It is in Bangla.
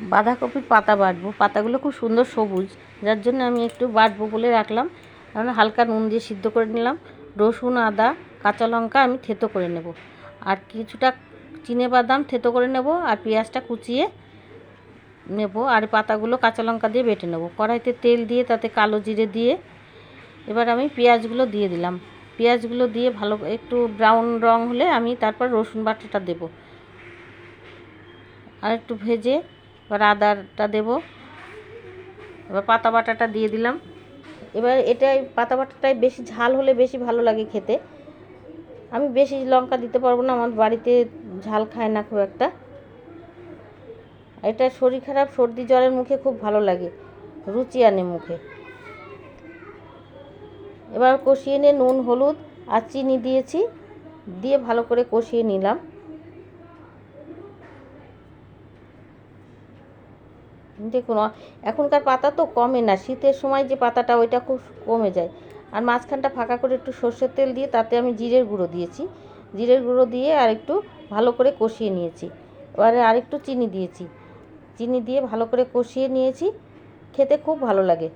বাঁধাকপির পাতা বাটবো। পাতাগুলো খুব সুন্দর সবুজ, যার জন্য আমি একটু বাটবো বলে রাখলাম। কারণ হালকা নুন দিয়ে সিদ্ধ করে নিলাম। রসুন, আদা, কাঁচা লঙ্কা আমি থেতো করে নেব। আর কিছুটা চিনে বাদাম থেতো করে নেব আর পেঁয়াজটা কুচিয়ে নেব। আর পাতাগুলো কাঁচা লঙ্কা দিয়ে বেটে নেব। কড়াইতে তেল দিয়ে, তাতে কালো জিরে দিয়ে এবার আমি পেঁয়াজগুলো দিয়ে দিলাম। পেঁয়াজগুলো দিয়ে ভালো একটু ব্রাউন রং হলে আমি তারপর রসুন বাটাটা দেব। আর একটু ভেজে এবার আদাটা দেব। এবার পাতা বাটাটা দিয়ে দিলাম। এবার এটাই পাতা বাটাটাই বেশি ঝাল হলে বেশি ভালো লাগে খেতে। আমি বেশি লঙ্কা দিতে পারব না, আমার বাড়িতে ঝাল খায় না খুব একটা। এটা শরীর খারাপ, সর্দি জ্বরের মুখে খুব ভালো লাগে, রুচি আনে মুখে। এবার কষিয়ে নিয়ে নুন, হলুদ আর চিনি দিয়েছি, দিয়ে ভালো করে কষিয়ে নিলাম। দেখুন এখনকার পাতা তো কমে না। শীতের সময় যে পাতাটা, ওইটা খুব কমে যায়। আর মাঝখানটা ফাঁকা করে একটু সর্ষের তেল দিয়ে, তাতে আমি জিরের গুঁড়ো দিয়েছি। জিরের গুঁড়ো দিয়ে আর একটু ভালো করে কষিয়ে নিয়েছি। এবারে আরেকটু চিনি দিয়েছি। চিনি দিয়ে ভালো করে কষিয়ে নিয়েছি। খেতে খুব ভালো লাগে।